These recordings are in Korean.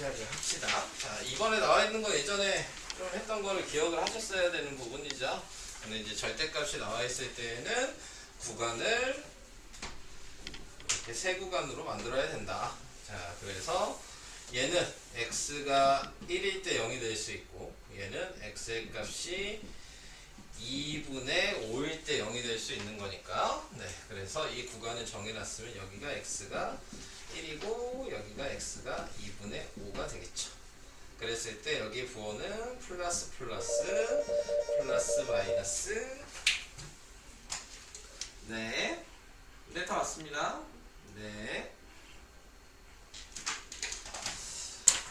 이야기 합시다. 자, 이번에 나와 있는 거 예전에 좀 했던 거를 기억을 하셨어야 되는 부분이죠. 근데 이제 절대값이 나와 있을 때에는 구간을 이렇게 세 구간으로 만들어야 된다. 자, 그래서 얘는 x가 1일 때 0이 될 수 있고 얘는 x의 값이 2분의 5일 때 0이 될 수 있는 거니까 네 그래서 이 구간을 정해놨으면 여기가 x가 1이고 여기가 x가 2분의 5가 되겠죠 그랬을 때 여기 부호는 플러스 플러스 플러스 마이너스 네 네, 다 왔습니다. 네.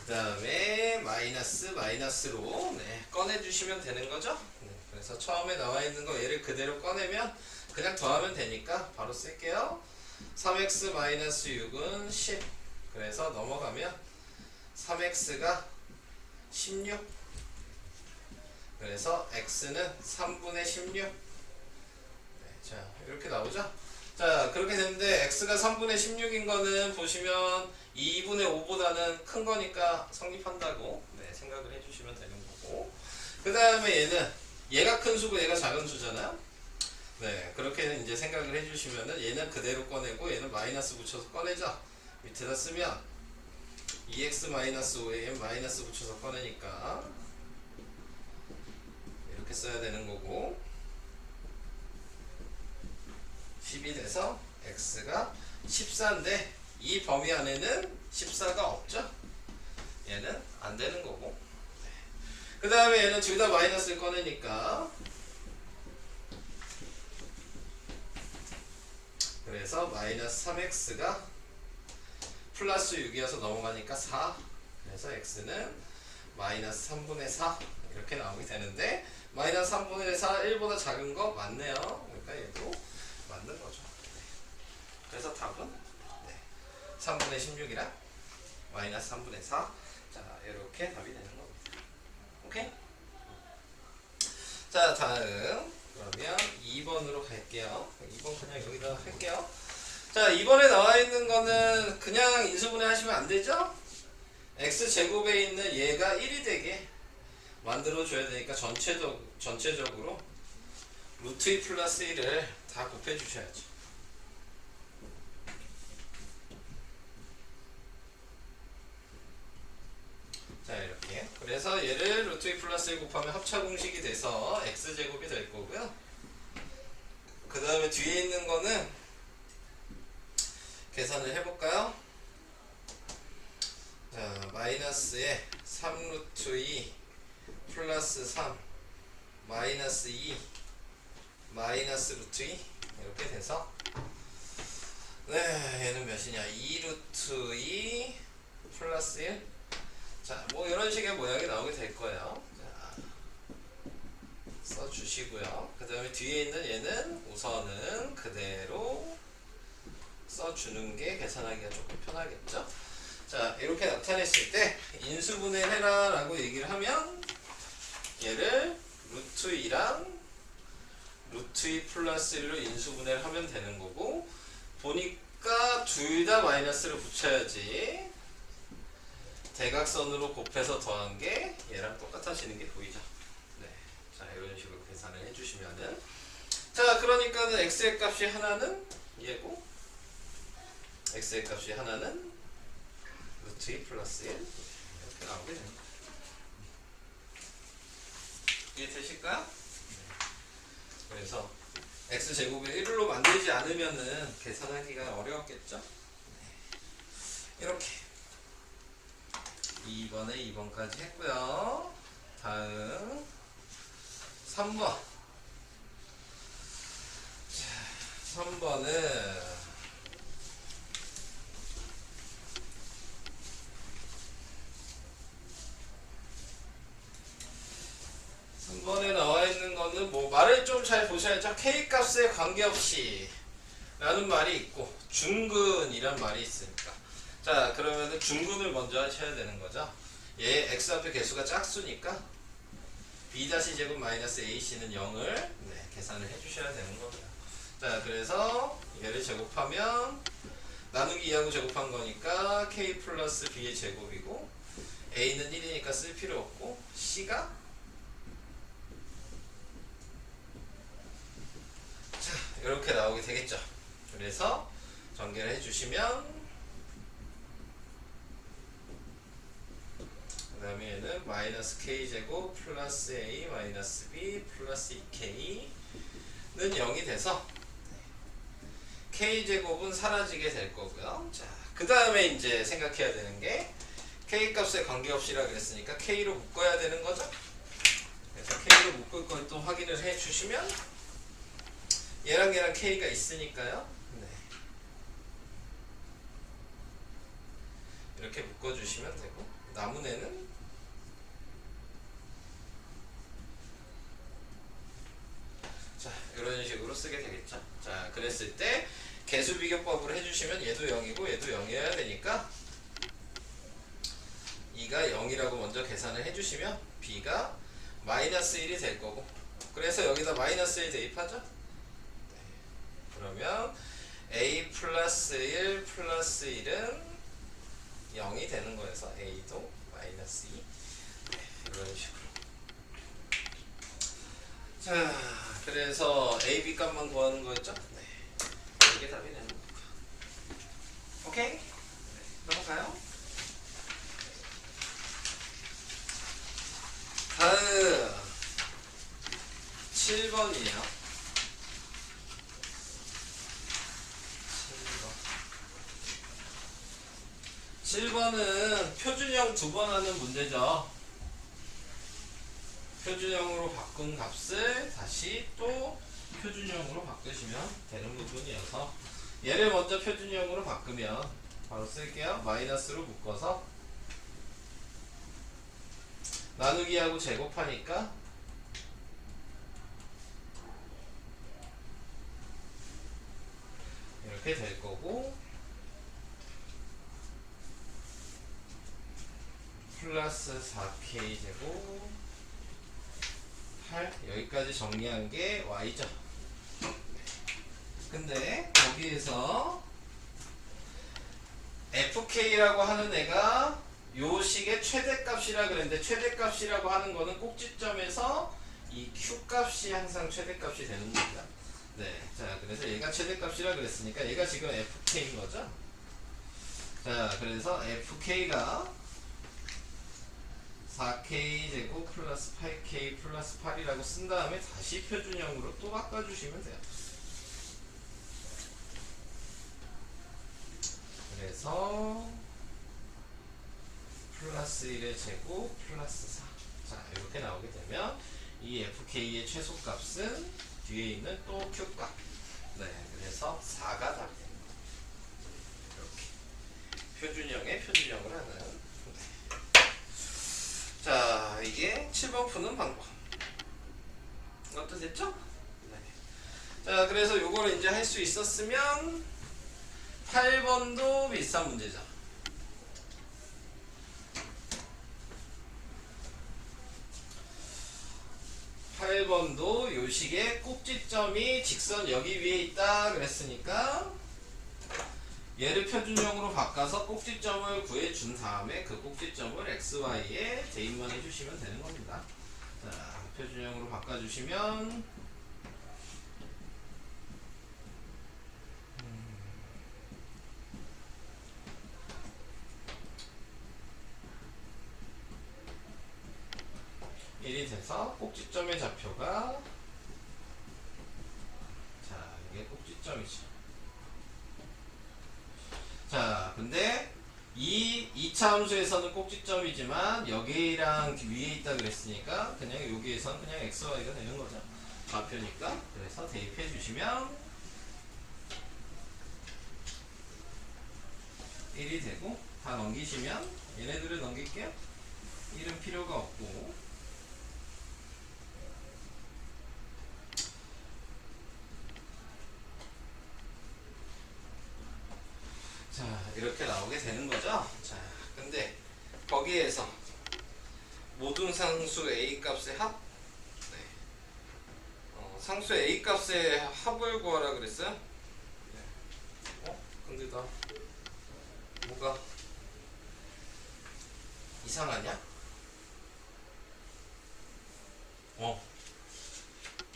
그 다음에 마이너스 마이너스로 네, 꺼내주시면 되는 거죠. 네, 그래서 처음에 나와 있는 거 얘를 그대로 꺼내면 그냥 더하면 되니까 바로 쓸게요. 3x 마이너스 6은 10. 그래서 넘어가면 3x가 16. 그래서 x는 3분의 16. 네, 자, 이렇게 나오죠? 자, 그렇게 되는데 x가 3분의 16인 거는 보시면 2분의 5보다는 큰 거니까 성립한다고 네, 생각을 해주시면 되는 거고. 그 다음에 얘는 얘가 큰 수고 얘가 작은 수잖아요. 네, 그렇게 이제 생각을 해주시면은 얘는 그대로 꺼내고 얘는 마이너스 붙여서 꺼내죠. 밑에다 쓰면 2x 마이너스 5에 마이너스 붙여서 꺼내니까 이렇게 써야 되는 거고. 10이 돼서 x가 14인데 이 범위 안에는 14가 없죠? 얘는 안 되는 거고. 그 다음에 얘는 둘 다 마이너스를 꺼내니까 그래서 마이너스 3x가 플러스 6이어서 넘어가니까 4 그래서 x는 마이너스 3분의 4 이렇게 나오게 되는데 마이너스 3분의 4 1보다 작은 거 맞네요 그러니까 얘도 맞는 거죠 네. 그래서 답은 네. 3분의 16이랑 마이너스 3분의 4 자, 이렇게 답이 되는 겁니다 오케이? 자, 다음 그러면 2번으로 갈게요 2번 그냥 여기다 할게요 자, 2번에 나와 있는 거는 그냥 인수분해 하시면 안 되죠? x제곱에 있는 얘가 1이 되게 만들어 줘야 되니까 전체적, 전체적으로 루트 2 플러스 1을 다 곱해 주셔야죠. 자 이렇게 그래서 얘를 루트 2 플러스 1 곱하면 합차 공식이 돼서 x제곱이 될 거고요. 그 다음에 뒤에 있는 거는 계산을 해볼까요? 자 마이너스에 3루트 2 플러스 3 마이너스 2 마이너스 루트 2 이렇게 돼서 네 얘는 몇이냐 2 루트 2 플러스 1 자 뭐 이런 식의 모양이 나오게 될 거예요. 자, 써주시고요. 그 다음에 뒤에 있는 얘는 우선은 그대로 써주는 게 계산하기가 조금 편하겠죠? 자 이렇게 나타냈을 때 인수분해 해라 라고 얘기를 하면 얘를 루트 2랑 루트 2 플러스 1로 인수분해를 하면 되는 거고 보니까 둘 다 마이너스를 붙여야지 대각선으로 곱해서 더한 게 얘랑 똑같아지는 게 보이죠 네. 자 이런 식으로 계산을 해주시면은 자 그러니까는 x의 값이 하나는 얘고 x의 값이 하나는 루트 2 플러스 1 이렇게 나오게 됩니다 이해되실까요? 그래서 x 제곱을 1로 만들지 않으면은 계산하기가 어려웠겠죠? 네. 이렇게 2번에 2번까지 했고요. 다음 3번. 자, 3번은 3번에 나와 있는 거는 뭐 말을 좀 잘 보셔야죠. K 값에 관계없이 라는 말이 있고 중근이란 말이 있으니까 자 그러면은 중근을 먼저 하셔야 되는 거죠. 얘 x 앞에 개수가 짝수니까 b 제곱 마이너스 ac는 0을 네, 계산을 해주셔야 되는 겁니다. 자 그래서 얘를 제곱하면 나누기 2하고 제곱한 거니까 k 플러스 b의 제곱이고 A는 1이니까 쓸 필요 없고 C가 자 이렇게 나오게 되겠죠. 그래서 전개를 해주시면 그 다음에 얘는 마이너스 k제곱 플러스 a 마이너스 b 플러스 2k는 0이 돼서 k제곱은 사라지게 될 거고요. 자, 그 다음에 이제 생각해야 되는 게 k 값에 관계없이라 그랬으니까 k로 묶어야 되는 거죠. 그래서 k로 묶을 걸 또 확인을 해 주시면 얘랑 얘랑 k가 있으니까요. 네. 이렇게 묶어주시면 되고 나무네는 자 이런 식으로 쓰게 되겠죠. 자 그랬을 때 개수 비교법을 해주시면 얘도 0이고 얘도 0이어야 되니까 2가 0이라고 먼저 계산을 해주시면 b가 마이너스 1이 될 거고 그래서 여기다 마이너스 1 대입하죠. 네. 그러면 a 플러스 1 플러스 1은 0이 되는 거여서 a도 마이너스 2 네, 이런 식으로 자 그래서 a, b 값만 구하는 거였죠? 네 이게 답이 되는 거고 오케이? 네, 넘어가요 다음 7번이에요 7번 7번은 표준형 두 번 하는 문제죠. 표준형으로 바꾼 값을 다시 또 표준형으로 바꾸시면 되는 부분이어서 얘를 먼저 표준형으로 바꾸면 바로 쓸게요. 마이너스로 묶어서 나누기하고 제곱하니까 이렇게 될 거고 플러스 4k 제곱 8 여기까지 정리한 게 y죠. 근데 거기에서 fk라고 하는 애가 요 식의 최대값이라 그랬는데 최대값이라고 하는 거는 꼭지점에서 이 q 값이 항상 최대값이 되는 겁니다. 네, 자 그래서 얘가 최대값이라 그랬으니까 얘가 지금 fk인 거죠. 자 그래서 fk가 4k 제곱 플러스 8k 플러스 8이라고 쓴 다음에 다시 표준형으로 또 바꿔주시면 돼요. 그래서 플러스 1의 제곱 플러스 4. 자 이렇게 나오게 되면 이 fk의 최소값은 뒤에 있는 또 q값. 네, 그래서 4가 답이 됩니다. 이렇게 표준형의 표준형을 하는. 자, 이게 7번 푸는 방법. 이것도 됐죠? 네. 자, 그래서 요거를 이제 할 수 있었으면 8번도 비슷한 문제죠. 팔번도 요식의 꼭지점이 직선 여기 위에 있다 그랬으니까 얘를 표준형으로 바꿔서 꼭지점을 구해준 다음에 그 꼭지점을 xy에 대입만 해주시면 되는 겁니다. 자, 표준형으로 바꿔주시면 음. 1이 돼서 꼭지점의 좌표가 자 이게 꼭지점이죠. 자, 근데 이 2차 함수에서는 꼭지점이지만 여기랑 위에 있다 그랬으니까 그냥 여기에선 그냥 x, y가 되는 거죠. 좌표니까. 그래서 대입해 주시면 1이 되고 다 넘기시면 얘네들을 넘길게요. 1은 필요가 없고 자 이렇게 나오게 되는 거죠. 자 근데 거기에서 모든 상수 a 값의 합, 네. 어, 상수 a 값의 합을 구하라 그랬어요. 네. 어? 근데 나 뭐가 이상하냐? 어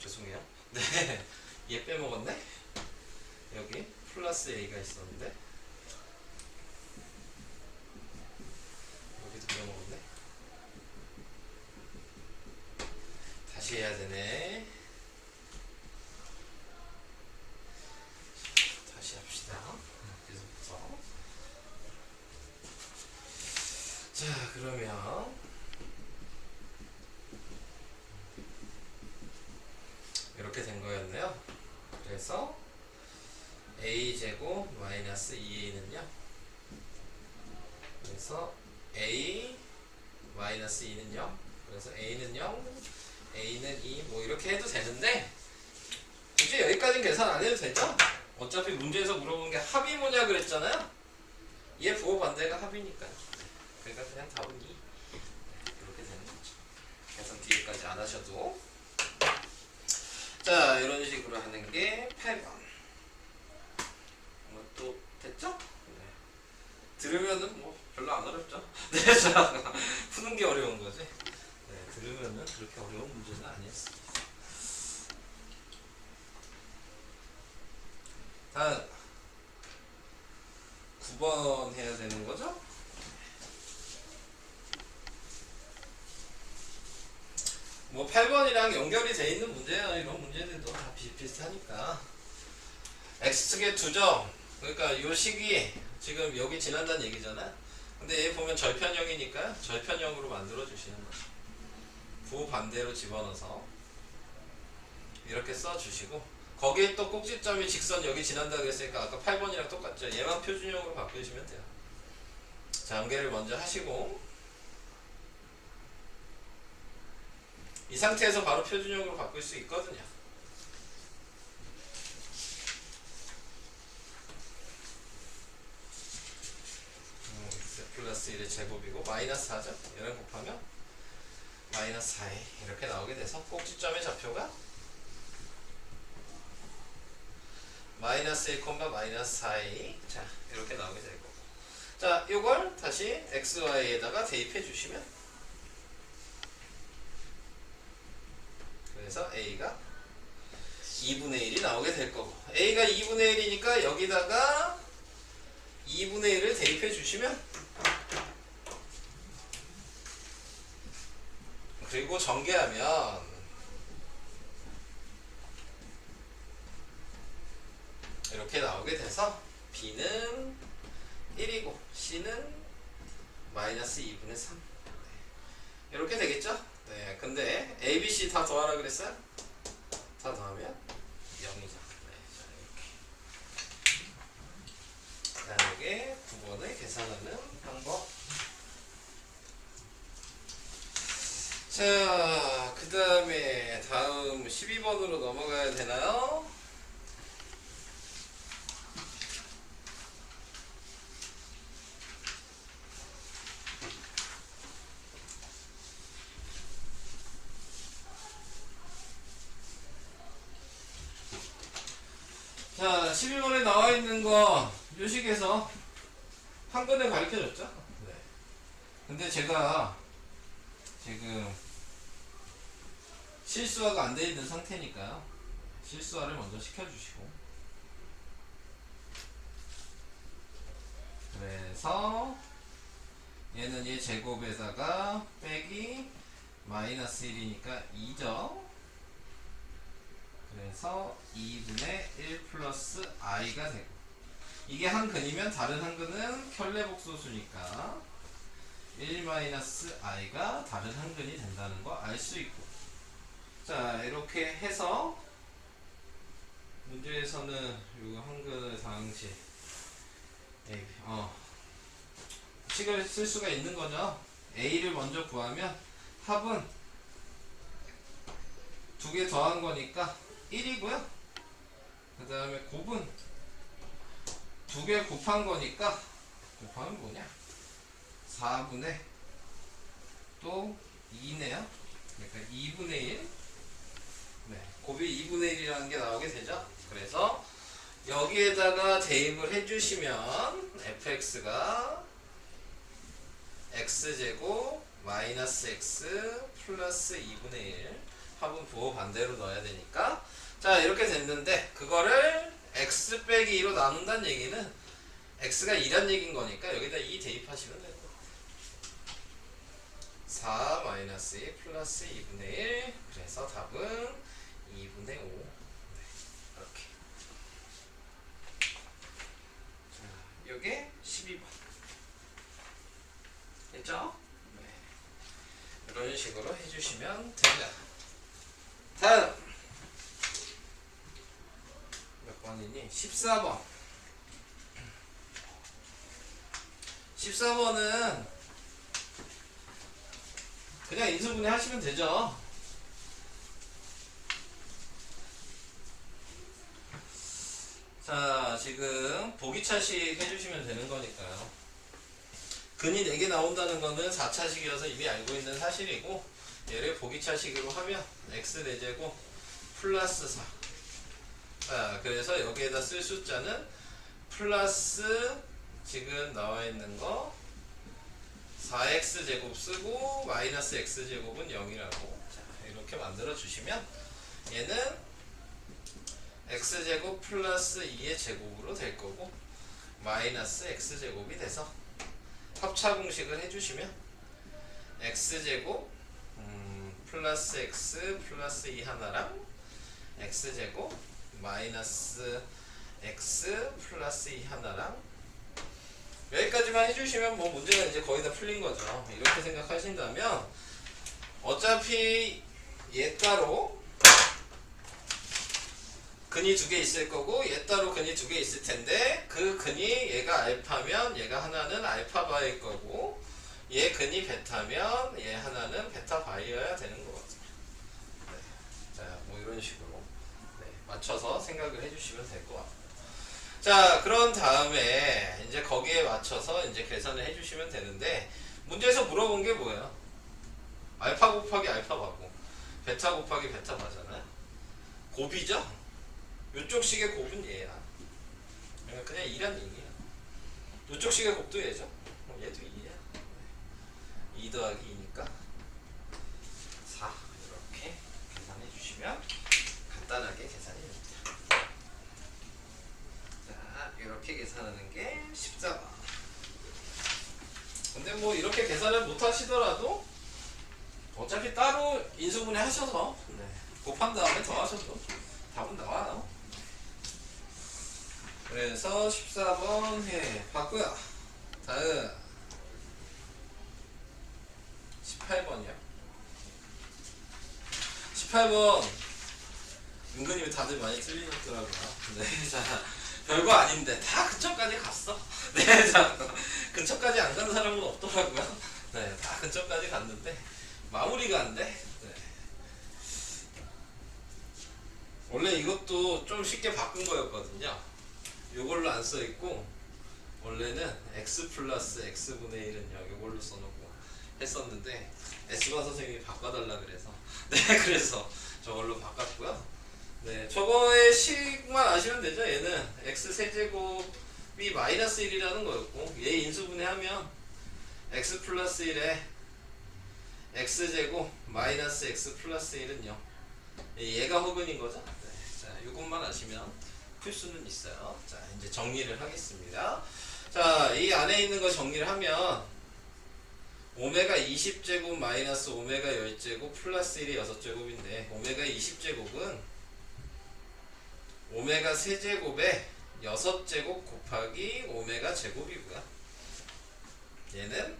죄송해요 네얘 빼먹었네 여기 플러스 a가 있었는데 여기도 빼먹었네 다시 해야 되네 다시 합시다 계속해서 자 그러면 이렇게 된 거였네요 그래서 a 제곱 마이너스 2a는요? 그래서 a 마이너스 2는 0 그래서 a는 0 a는 2 뭐 이렇게 해도 되는데 굳이 여기까지는 계산 안 해도 되죠? 어차피 문제에서 물어본 게 합이 뭐냐 그랬잖아요? 얘 부호 반대가 합이니까. 그러니까 그냥 답은 2 이렇게 되는 거죠. 계산 뒤에까지 안 하셔도. 자 이런 식으로 하는 게 8번. 뭐또 됐죠? 네. 들으면은 뭐 별로 안 어렵죠? 네, 자 푸는 게 어려운 거지 네, 들으면은 그렇게 어려운 문제는 아니었습니다 다음 9번 해야 되는 거죠? 뭐 8번이랑 연결이 돼 있는 문제예요. 이런 문제들도 다 비슷비슷하니까. x축의 두 점. 그러니까 요 식이 지금 여기 지난다는 얘기잖아. 근데 얘 보면 절편형이니까 절편형으로 만들어 주시는 거죠. 부호 반대로 집어넣어서 이렇게 써 주시고 거기에 또 꼭지점이 직선 여기 지난다 그랬으니까 아까 8번이랑 똑같죠. 얘만 표준형으로 바꾸시면 돼요. 자, 연결을 먼저 하시고 이 상태에서 바로 표준형으로 바꿀 수 있거든요. 음, 플러스 1의 제곱이고 마이너스 4죠. 얘랑 곱하면 마이너스 4에 이렇게 나오게 돼서 꼭지점의 좌표가 마이너스 1, 마이너스 4이. 자 이렇게 나오게 될 거고. 자 이걸 다시 x, y에다가 대입해 주시면 그래서 a가 2분의 1이 나오게 될 거고. a가 2분의 1이니까 여기다가 2분의 1을 대입해 주시면 그리고 전개하면 이렇게 나오게 돼서 b는 1이고 c는 마이너스 2분의 3 이렇게 되겠죠? 네, 근데 A, B, C 다 더하라 그랬어요? 다 더하면 0이죠. 네, 자, 이렇게. 다르게 9번을 계산하는 방법. 자, 그 다음에 다음 12번으로 넘어가야 되나요? 자, 12번에 나와 있는 거 요식에서 한근에 가르쳐 줬죠? 네. 근데 제가 지금 실수화가 안 돼 있는 상태니까요. 실수화를 먼저 시켜주시고. 그래서 얘는 얘 제곱에다가 빼기 마이너스 1이니까 2죠. 그래서 2분의 1 플러스 i가 되고 이게 한 근이면 다른 한 근은 켤레 복소수니까 1 마이너스 i가 다른 한 근이 된다는 거 알 수 있고 자 이렇게 해서 문제에서는 요한 근을 당시 어 식을 쓸 수가 있는 거죠 a를 먼저 구하면 합은 두 개 더한 거니까 1이고요. 그 다음에 곱은 두 개 곱한 거니까 곱하면 뭐냐? 4분의 또 2네요. 그러니까 2분의 1. 네, 곱이 2분의 1이라는 게 나오게 되죠. 그래서 여기에다가 대입을 해주시면 fx가 x제곱 마이너스 x 플러스 2분의 1 합은 부호 반대로 넣어야 되니까 자 이렇게 됐는데 그거를 x 빼기 2로 나눈다는 얘기는 x가 2란 얘기인 거니까 여기다 2 대입하시면 돼요 4 마이너스 2 플러스 2분의 1 그래서 답은 2분의 5 이렇게. 자 요게 12번. 됐죠? 네. 이런 식으로 해주시면 됩니다. 다음. 몇 번이니? 14번. 14번은 그냥 인수분해 하시면 되죠. 자, 지금 보기차식 해주시면 되는 거니까요. 근이 4개 나온다는 거는 4차식이어서 이미 알고 있는 사실이고, 얘를 보기차식으로 하면 x 4제곱 플러스 4. 자, 그래서 여기에다 쓸 숫자는 플러스 지금 나와 있는 거 4x 제곱 쓰고 마이너스 x 제곱은 0이라고. 자, 이렇게 만들어 주시면 얘는 x 제곱 플러스 2의 제곱으로 될 거고 마이너스 x 제곱이 돼서 합차 공식을 해주시면 x 제곱 음, 플러스 x 플러스 2 하나랑 x 제곱 마이너스 x 플러스 2 하나랑 여기까지만 해주시면 뭐 문제가 이제 거의 다 풀린 거죠. 이렇게 생각하신다면 어차피 얘 따로 근이 두 개 있을 거고 얘 따로 근이 두 개 있을 텐데 그 근이 얘가 알파면 얘가 하나는 알파 바일 거고 얘 근이 베타면 얘 하나는 베타 바이어야 되는 거거든요. 네. 자, 뭐 이런 식으로 네, 맞춰서 생각을 해주시면 될 것 같아요. 자, 그런 다음에 이제 거기에 맞춰서 이제 계산을 해주시면 되는데 문제에서 물어본 게 뭐예요? 알파 곱하기 알파 바고 베타 곱하기 베타 바잖아요. 곱이죠? 이쪽 식의 곱은 얘야. 그러니까 그냥 2란 얘기야. 이쪽 식의 곱도 얘죠. 그럼 얘도 2야. 2 더하기 2니까 4 이렇게 계산해 주시면 간단하게 계산이 됩니다. 자, 이렇게 계산하는 게 14번. 근데 뭐 이렇게 계산을 못 하시더라도 어차피 따로 인수분해 하셔서 네, 곱한 다음에 더하셔도 답은 나와요. 그래서 14번 해 봤고요. 다음 18번이요. 18번 은근히 다들 많이 틀리셨더라고요. 네, 자 별거 아닌데 다 근처까지 갔어. 네, 자 근처까지 안 간 사람은 없더라고요. 네, 다 근처까지 갔는데 마무리가 안 돼. 네. 원래 이것도 좀 쉽게 바꾼 거였거든요. 요걸로 안 써 있고 원래는 x 플러스 x 분의 1은요 요걸로 써놓고 했었는데 S바 선생님이 바꿔달라 그래서 네 그래서 저걸로 바꿨고요. 네 저거의 식만 아시면 되죠. 얘는 x 세제곱이 마이너스 1이라는 거였고 얘 인수분해하면 x 플러스 1에 x 제곱 마이너스 x 플러스 1은요 얘가 허근인 거죠. 네, 자 이것만 아시면 풀 수는 있어요. 자 이제 정리를 하겠습니다. 자 이 안에 있는 거 정리를 하면 오메가 20제곱 마이너스 오메가 10제곱 플러스 1이 6제곱인데 오메가 20제곱은 오메가 세제곱에 6제곱 곱하기 오메가 제곱이고요. 얘는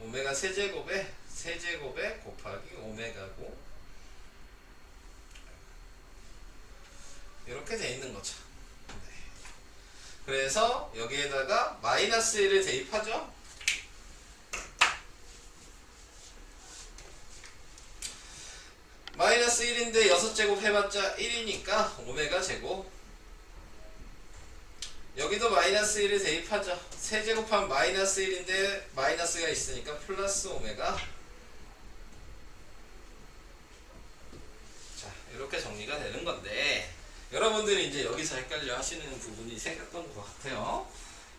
오메가 세제곱에 세제곱에 곱하기 오메가고 이렇게 돼 있는 거죠. 네. 그래서 여기에다가 마이너스 1을 대입하죠. 마이너스 1인데 6제곱 해봤자 1이니까 오메가 제곱. 여기도 마이너스 1을 대입하죠 세제곱하면 마이너스 1인데 마이너스가 있으니까 플러스 오메가. 자 이렇게 정리가 되는 건데 여러분들이 이제 여기서 헷갈려 하시는 부분이 생겼던 것 같아요.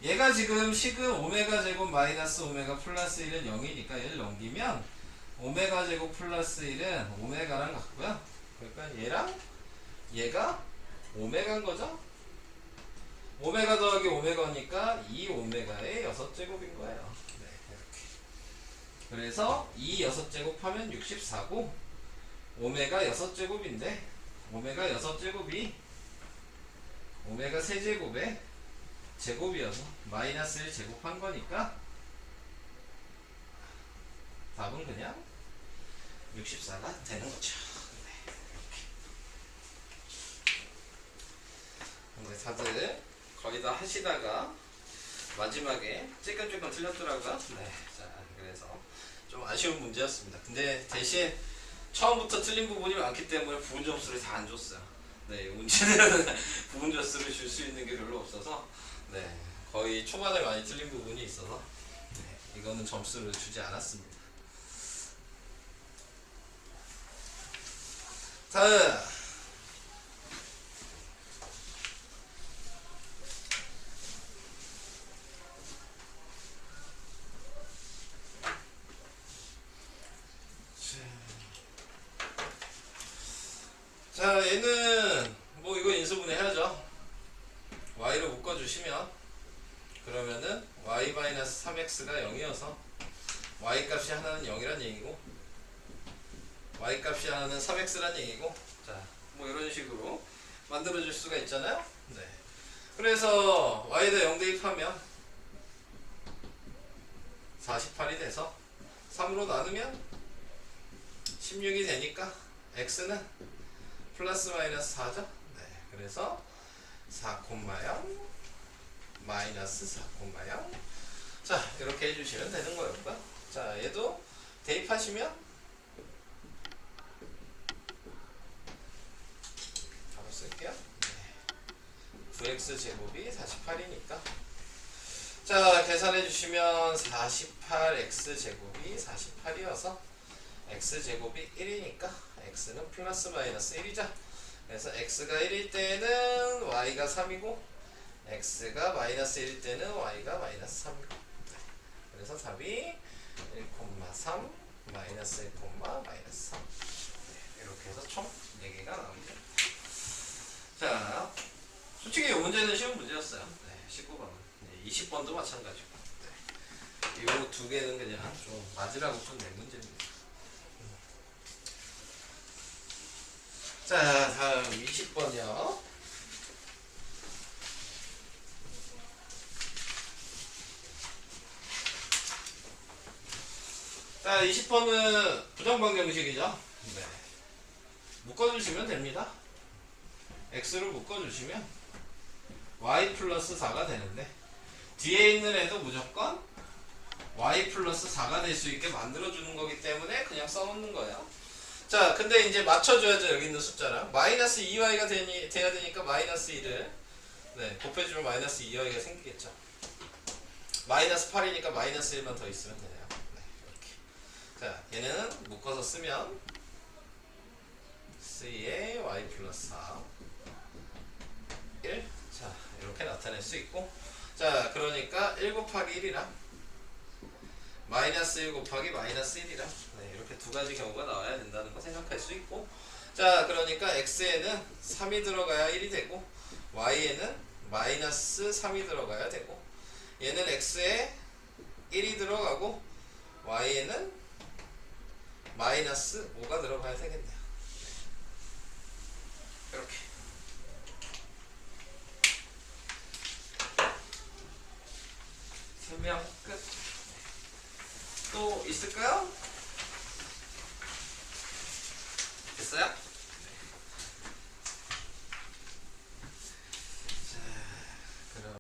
얘가 지금 식은 오메가 제곱 마이너스 오메가 플러스 1은 0이니까 얘를 넘기면 오메가 제곱 플러스 1은 오메가랑 같고요. 그러니까 얘랑 얘가 오메가인 거죠? 오메가 더하기 오메가니까 2 오메가의 6제곱인 거예요. 네, 이렇게. 그래서 2 6제곱 하면 64고 오메가 6제곱인데 오메가 6제곱이 오메가 세제곱에 제곱이어서 마이너스 1 제곱한 거니까 답은 그냥 64가 되는 거죠. 네. 근데 다들 거의 다 하시다가 마지막에 찔끔찔끔 틀렸더라고요. 네, 자 그래서 좀 아쉬운 문제였습니다. 근데 대신 처음부터 틀린 부분이 많기 때문에 부분 점수를 다 안 줬어요. 네, 이 문제는 부분 점수를 줄 수 있는 게 별로 없어서 네, 거의 초반에 많이 틀린 부분이 있어서 네, 이거는 점수를 주지 않았습니다. 자. 얘는 뭐 이거 인수분해 해야죠. y를 묶어주시면 그러면은 y-3x가 0이어서 y 값이 하나는 0이란 얘기고 y 값이 하나는 3x란 얘기고 자 뭐 이런 식으로 만들어 줄 수가 있잖아요 네 그래서 y에다 0 대입하면 48이 돼서 3으로 나누면 16이 되니까 x는 플러스 마이너스 4죠? 네. 그래서 4,0 마이너스 4,0 자, 이렇게 해주시면 되는 거였고요. 자, 얘도 대입하시면 바로 쓸게요. 네. 9x 제곱이 48이니까 자, 계산해 주시면 48x 제곱이 48이어서 x 제곱이 1이니까 x는 플러스 마이너스 1이죠. 그래서 x가 1일 때는 y가 3이고 x가 마이너스 1일 때는 y가 마이너스 3이고 그래서 답이 1,3 마이너스 1, 마이너스 3 네, 이렇게 해서 총 4개가 나옵니다. 자, 솔직히 이 문제는 쉬운 문제였어요. 네, 19번은. 네, 20번도 마찬가지고. 네. 이거 두 개는 그냥 좀 맞으라고 푼내 문제입니다. 자, 다음 20번이요. 자, 20번은 부정방정식이죠. 네. 묶어주시면 됩니다. X를 묶어주시면 y 플러스 4가 되는데 뒤에 있는 애도 무조건 y 플러스 4가 될 수 있게 만들어주는 거기 때문에 그냥 써놓는 거예요. 자, 근데 이제 맞춰줘야죠. 여기 있는 숫자랑. 마이너스 2y가 되니, 돼야 되니까 마이너스 1을 네, 곱해주면 마이너스 2y가 생기겠죠. 마이너스 8이니까 마이너스 1만 더 있으면 되네요. 네, 이렇게. 자, 얘는 묶어서 쓰면 3의 y 플러스 4 1. 자, 나타낼 수 있고. 자, 그러니까 1 곱하기 1이랑 마이너스 1 곱하기 마이너스 1이랑 네, 이렇게 두 가지 경우가 나와야 된다는 거 생각할 수 있고. 자 그러니까 x에는 3이 들어가야 1이 되고 y에는 마이너스 3이 들어가야 되고 얘는 x에 1이 들어가고 y에는 마이너스 5가 들어가야 되겠네요. 이렇게 설명 끝. 또 있을까요? 됐어요?